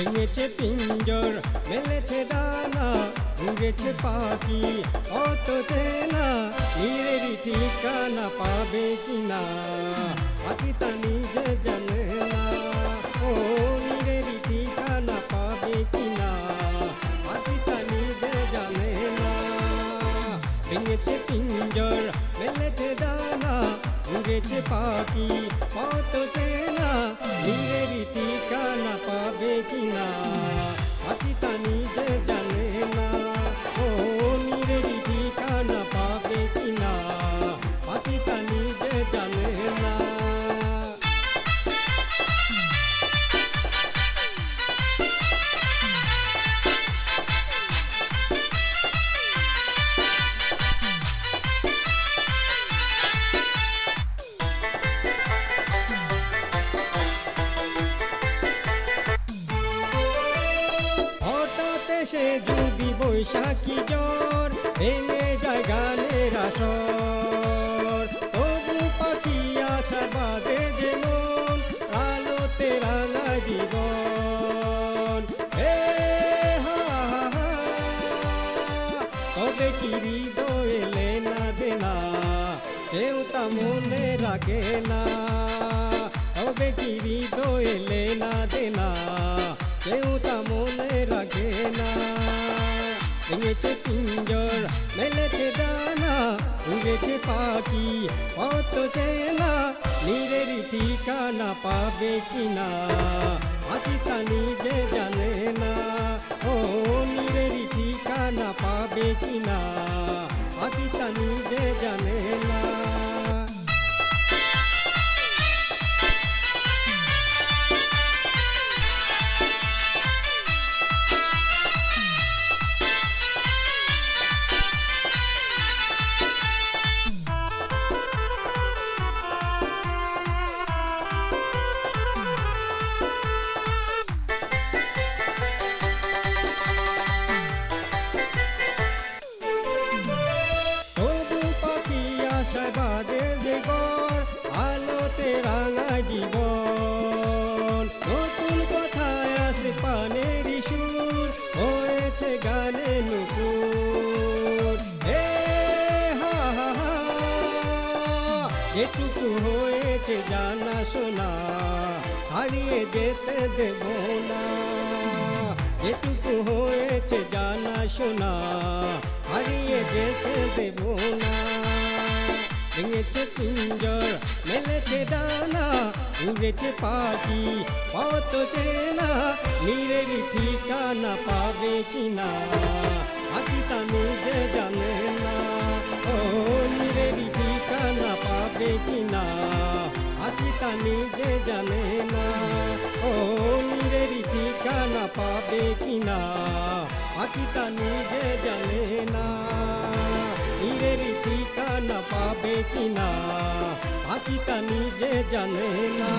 ভেঙেছে পিঞ্জর, মেলেছে ডানা উড়েছে পাখি, অত চেনা নিজেরই ঠিকানা পাবে কিনা? পাখি তা নিজে জানে না ও নিজেরই ঠিকানা পাবে কিনা? পাখি তা নিজে জানে না ভেঙেছে পিঞ্জর, মেলেছে ডানা উড়েছে পাখি কত চেনা এসে যদি বৈশাখী জ্বর ভেঙে যায় গানের আসর, তবু পাখি আশা বাদে যে মন আলোতে রাঙা জীবন। হে, হা। তবে কি হৃদয় এলে না দেনা? কেউ তা মনে রাখে না। তবে কি হৃদয় এলে না দেনা? কেউ তা না। ভেঙেছে পিঞ্জর মেলেছে ডানা উড়েছে পাখি কত চেনা নিজের ঠিকানা পাবে কিনা? রাঙা জীবন নতুন কথায় আসে পানের সুর হয়েছে গানে নুপুর। হে, হা হা যেটুকু হয়েছে জানা শোনা। হারিয়ে যেতে দেব না। যেটুকু হয়েছে জানা শোনা। হারিয়ে যেতে দেব না। ভেঙেছে পিঞ্জর মেলেছে ডানা, উড়েছে পাখি কত চেনা নিজের ঠিকানা পাবে কিনা? পাখি তা নিজে জানে না, ও নিজের ঠিকানা পাবে কিনা? পাখি তা নিজে জানে না, ও নিজের ঠিকানা পাবে কিনা? পাখি তা নিজে জানে না নিজের ঠিকানা পাবে কিনা পাখি তা নিজে জানে না